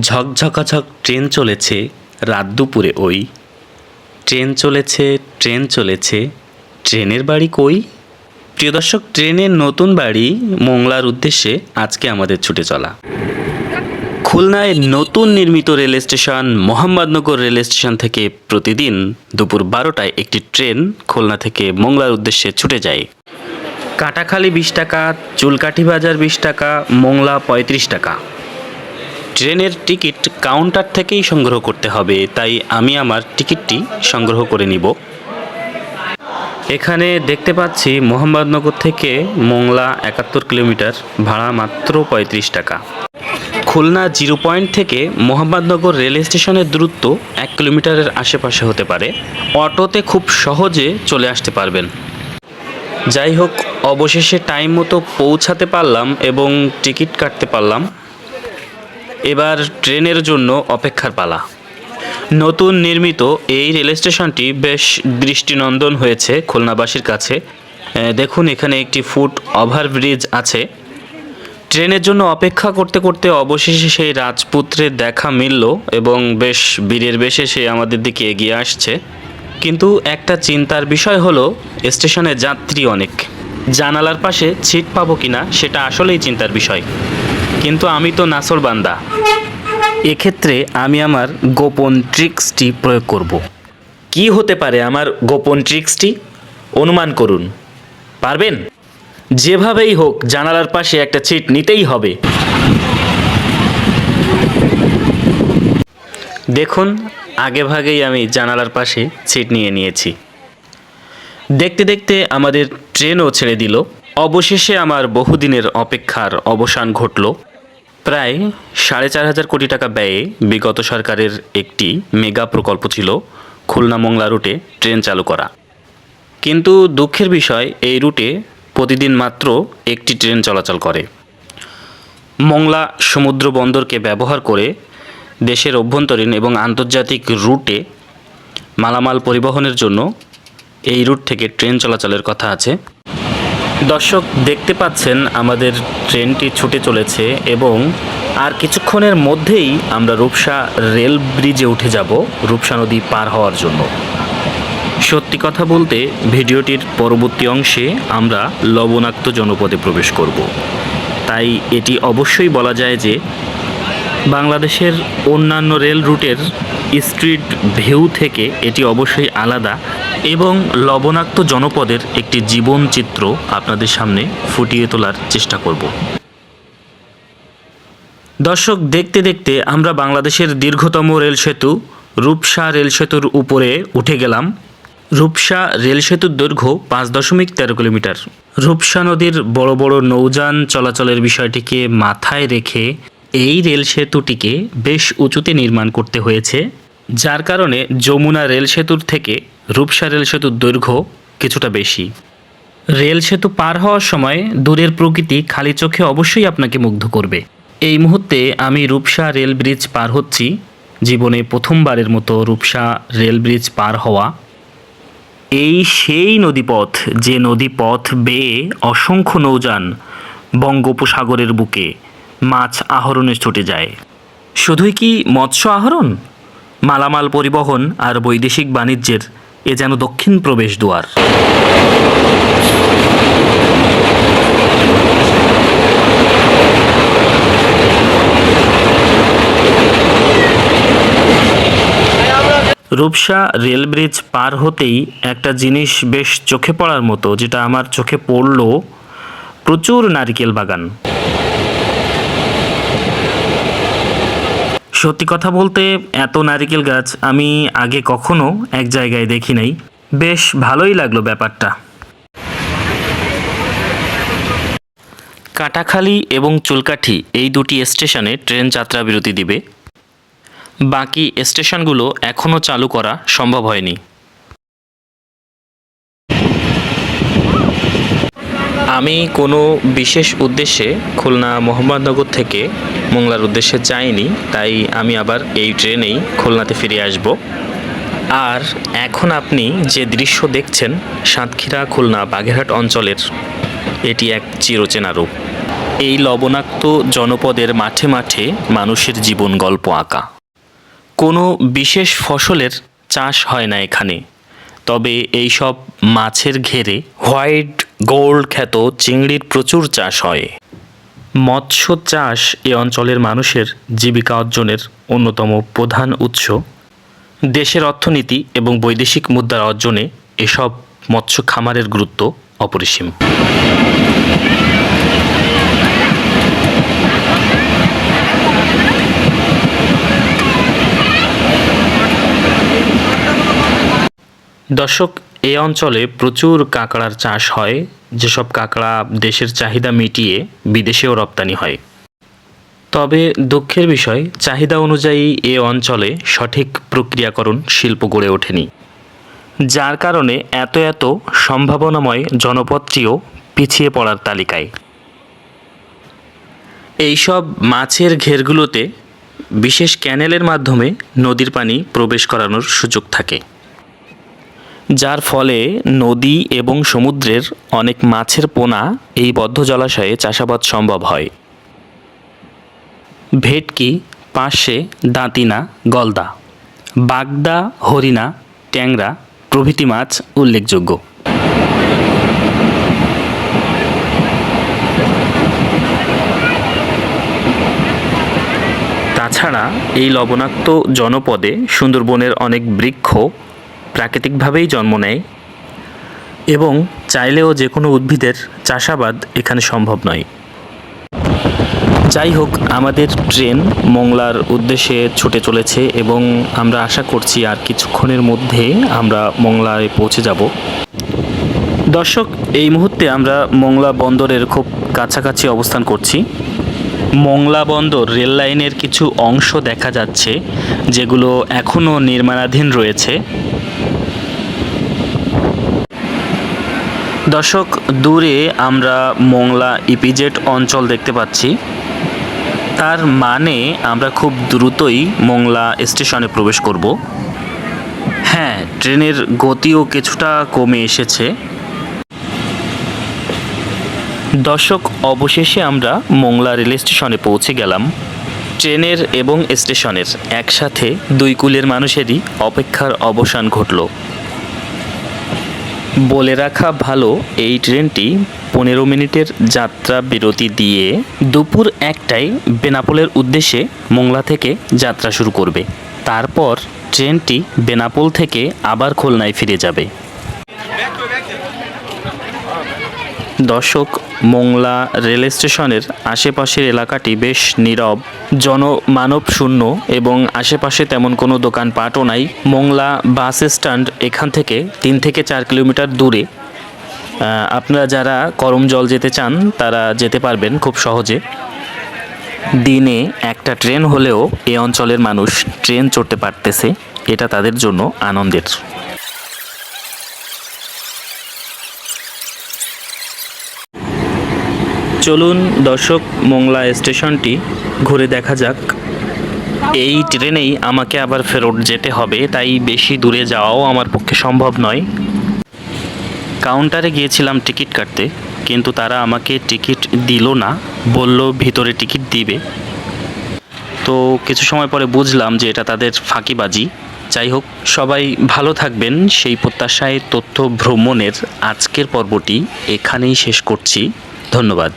ঝকঝকাঝক train চলেছে রাত দুপুরে, ওই। ট্রেন চলেছে ট্রেন চলেছে। ট্রেনের বাড়ি কই? প্রিয় দর্শক, ট্রেনের নতুন বাড়ি মোংলার উদ্দেশ্যে আজকে আমাদের ছুটে চলা। খুলনায় নতুন নির্মিত rail station, Mohammadnagar rail station থেকে প্রতিদিন দুপুর বারোটায় একটি ট্রেন খুলনা থেকে মোংলার উদ্দেশ্যে ছুটে যায়। কাটাখালি বিশ টাকা, চুলকাঠি বাজার বিশ টাকা, মোংলা পঁয়ত্রিশ টাকা। ট্রেনের টিকিট কাউন্টার থেকেই সংগ্রহ করতে হবে, তাই আমি আমার টিকিটটি সংগ্রহ করে নিব। এখানে দেখতে পাচ্ছি মোহাম্মদনগর থেকে মোংলা একাত্তর কিলোমিটার ভাড়া মাত্র পঁয়ত্রিশ টাকা। খুলনা জিরো পয়েন্ট থেকে মোহাম্মদনগর রেল স্টেশনের দূরত্ব এক কিলোমিটারের আশেপাশে হতে পারে। অটোতে খুব সহজে চলে আসতে পারবেন। যাই হোক, অবশেষে টাইম মতো পৌঁছাতে পারলাম এবং টিকিট কাটতে পারলাম। এবার ট্রেনের জন্য অপেক্ষার পালা। নতুন নির্মিত এই রেল স্টেশনটি বেশ দৃষ্টিনন্দন হয়েছে খুলনাবাসীর কাছে। দেখুন এখানে একটি ফুট ওভারব্রিজ আছে। ট্রেনের জন্য অপেক্ষা করতে করতে অবশেষে সেই রাজপুত্রের দেখা মিলল এবং বেশ বীরের বেশে সে আমাদের দিকে এগিয়ে আসছে। কিন্তু একটা চিন্তার বিষয় হলো, স্টেশনে যাত্রী অনেক। জানালার পাশে ছিট পাবো কিনা, সেটা আসলেই চিন্তার বিষয়। কিন্তু আমি তো নাসর বান্দা। এক্ষেত্রে আমি আমার গোপন ট্রিক্সটি প্রয়োগ করব। কি হতে পারে আমার গোপন ট্রিক্সটি? অনুমান করুন। পারবেন? যেভাবেই হোক, জানালার পাশে একটা ছিট নিতেই হবে। দেখুন, আগে ভাগেই আমি জানালার পাশে ছিট নিয়ে নিয়েছি। দেখতে দেখতে আমাদের ট্রেনও ছেড়ে দিল। অবশেষে আমার বহুদিনের অপেক্ষার অবসান ঘটল। প্রায় সাড়ে চার হাজার কোটি টাকা ব্যয়ে বিগত সরকারের একটি মেগা প্রকল্প ছিল খুলনা মংলা রুটে ট্রেন চালু করা। কিন্তু দুঃখের বিষয়, এই রুটে প্রতিদিন মাত্র একটি ট্রেন চলাচল করে। মংলা সমুদ্র বন্দরকে ব্যবহার করে দেশের অভ্যন্তরীণ এবং আন্তর্জাতিক রুটে মালামাল পরিবহনের জন্য এই রুট থেকে ট্রেন চলাচলের কথা আছে। দর্শক, দেখতে পাচ্ছেন আমাদের ট্রেনটি ছুটে চলেছে এবং আর কিছুক্ষণের মধ্যেই আমরা রূপসা রেল ব্রিজে উঠে যাব, রূপসা নদী পার হওয়ার জন্য। সত্যি কথা বলতে, ভিডিওটির পরবর্তী অংশে আমরা লবণাক্ত জনপদে প্রবেশ করব। তাই এটি অবশ্যই বলা যায় যে, বাংলাদেশের অন্যান্য রেল রুটের স্ট্রিট ভিউ থেকে এটি অবশ্যই আলাদা এবং লবণাক্ত জনপদের একটি জীবন চিত্র আপনাদের সামনে ফুটিয়ে তোলার চেষ্টা করব। দর্শক, দেখতে দেখতে আমরা বাংলাদেশের দীর্ঘতম রেল সেতু, রূপসা রেল সেতুর উপরে উঠে গেলাম। রূপসা রেল সেতুর দৈর্ঘ্য পাঁচ দশমিক তেরো কিলোমিটার। রূপসা নদীর বড় বড় নৌযান চলাচলের বিষয়টিকে মাথায় রেখে এই রেল সেতুটিকে বেশ উঁচুতে নির্মাণ করতে হয়েছে, যার কারণে যমুনা রেল সেতুর থেকে রূপসা রেল সেতুর দৈর্ঘ্য কিছুটা বেশি। রেল সেতু পার হওয়ার সময় দূরের প্রকৃতি খালি চোখে অবশ্যই আপনাকে মুগ্ধ করবে। এই মুহূর্তে আমি রূপসা রেল ব্রিজ পার হচ্ছি, জীবনে প্রথমবারের মতো রূপসা রেল ব্রিজ পার হওয়া। এই সেই নদীপথ যে নদীপথ বেয়ে অসংখ্য নৌযান বঙ্গোপসাগরের বুকে মাছ আহরণে ছুটে যায়। শুধুই কি মৎস্য আহরণ? মালামাল পরিবহন আর বৈদেশিক বাণিজ্যের এ যেন দক্ষিণ প্রবেশ দুয়ার। রূপসা রেল ব্রিজ পার হতেই একটা জিনিস বেশ চোখে পড়ার মতো, যেটা আমার চোখে পড়ল প্রচুর নারকেল বাগান। সত্যি কথা বলতে এত নারিকেল গাছ আমি আগে কখনো এক জায়গায় দেখি নাই। বেশ ভালোই লাগল ব্যাপারটা। কাটাখালি এবং চুলকাঠি এই দুটি স্টেশনে ট্রেন যাত্রা বিরতি দিবে। বাকি স্টেশনগুলো এখনও চালু করা সম্ভব হয়নি। আমি কোনো বিশেষ উদ্দেশ্যে খুলনা মোহাম্মদনগর থেকে মোংলার উদ্দেশ্যে যাইনি, তাই আমি আবার এই ট্রেনেই খুলনাতে ফিরে আসব। আর এখন আপনি যে দৃশ্য দেখছেন, সাতক্ষীরা খুলনা বাগেরহাট অঞ্চলের, এটি এক চিরচেনা রূপ। এই লবণাক্ত জনপদের মাঠে মাঠে মানুষের জীবন গল্প আঁকা। কোনো বিশেষ ফসলের চাষ হয় না এখানে, তবে এই সব মাছের ঘেরে হোয়াইট গোল্ড খ্যাত চিংড়ির প্রচুর চাষ হয়। মৎস্য চাষ এ অঞ্চলের মানুষের জীবিকা অর্জনের অন্যতম প্রধান উৎস। দেশের অর্থনীতি এবং বৈদেশিক মুদ্রার অর্জনে এসব মৎস্য খামারের গুরুত্ব অপরিসীম। দর্শক, এ অঞ্চলে প্রচুর কাঁকড়ার চাষ হয়। যেসব কাঁকড়া দেশের চাহিদা মিটিয়ে বিদেশেও রপ্তানি হয়। তবে দুঃখের বিষয়, চাহিদা অনুযায়ী এ অঞ্চলে সঠিক প্রক্রিয়াকরণ শিল্প গড়ে ওঠেনি, যার কারণে এত এত সম্ভাবনাময় জনপদটিও পিছিয়ে পড়ার তালিকায়। এইসব মাছের ঘেরগুলোতে বিশেষ ক্যানেলের মাধ্যমে নদীর পানি প্রবেশ করানোর সুযোগ থাকে। যার ফলে নদী এবং সমুদ্রের অনেক মাছের পোনা এই বদ্ধ জলাশয়ে চাষাবাদ সম্ভব হয়। ভেটকি পার্শে দাঁতিনা, গলদা, বাগদা, হরিণা, ট্যাংরা প্রভৃতি মাছ উল্লেখযোগ্য। তাছাড়া এই লবণাক্ত জনপদে সুন্দরবনের অনেক বৃক্ষ প্রাকৃতিকভাবেই জন্ম নেয় এবং চাইলেও যে কোনো উদ্ভিদের চাষাবাদ এখানে সম্ভব নয়। যাই হোক, আমাদের ট্রেন মোংলার উদ্দেশ্যে ছুটে চলেছে এবং আমরা আশা করছি আর কিছুক্ষণের মধ্যে আমরা মোংলায় পৌঁছে যাব। দর্শক, এই মুহূর্তে আমরা মোংলা বন্দরের খুব কাছাকাছি অবস্থান করছি। মোংলা বন্দর রেল লাইনের কিছু অংশ দেখা যাচ্ছে, যেগুলো এখনও নির্মাণাধীন রয়েছে। দর্শক, দূরে আমরা মোংলা ইপিজেড অঞ্চল দেখতে পাচ্ছি। তার মানে আমরা খুব দ্রুতই মোংলা স্টেশনে প্রবেশ করব। হ্যাঁ ট্রেনের গতিও কিছুটা কমে এসেছে। দর্শক, অবশেষে আমরা মোংলা রেল স্টেশনে পৌঁছে গেলাম। ট্রেনের এবং স্টেশনের একসাথে দুই কুলের মানুষেরই অপেক্ষার অবসান ঘটল। বলে রাখা ভালো এই ট্রেনটি পনেরো মিনিটের যাত্রা বিরতি দিয়ে দুপুর একটায় বেনাপোলের উদ্দেশ্যে মোংলা থেকে যাত্রা শুরু করবে। তারপর ট্রেনটি বেনাপোল থেকে আবার খুলনায় ফিরে যাবে। দর্শক মোংলা রেল স্টেশনের আশেপাশের এলাকাটি বেশ নীরব, জনমানব শূন্য এবং আশেপাশে তেমন কোনো দোকানপাটও নাই। মোংলা বাস স্ট্যান্ড এখান থেকে তিন থেকে চার কিলোমিটার দূরে। আপনারা যারা করম জল যেতে চান, তারা যেতে পারবেন খুব সহজে। দিনে একটা ট্রেন হলেও এ অঞ্চলের মানুষ ট্রেন চড়তে পারতেছে, এটা তাদের জন্য আনন্দের। চলুন দর্শক মোংলা স্টেশনটি ঘুরে দেখা যাক। এই ট্রেনেই আমাকে আবার ফেরত যেতে হবে, তাই বেশি দূরে যাওয়াও আমার পক্ষে সম্ভব নয়। কাউন্টারে গিয়েছিলাম টিকিট কাটতে, কিন্তু তারা আমাকে টিকিট দিল না, বলল ভিতরে টিকিট দিবে। তো কিছু সময় পরে বুঝলাম যে এটা তাদের ফাঁকিবাজি। যাই হোক, সবাই ভালো থাকবেন, সেই প্রত্যাশায় তথ্য ভ্রমণের আজকের পর্বটি এখানেই শেষ করছি। ধন্যবাদ।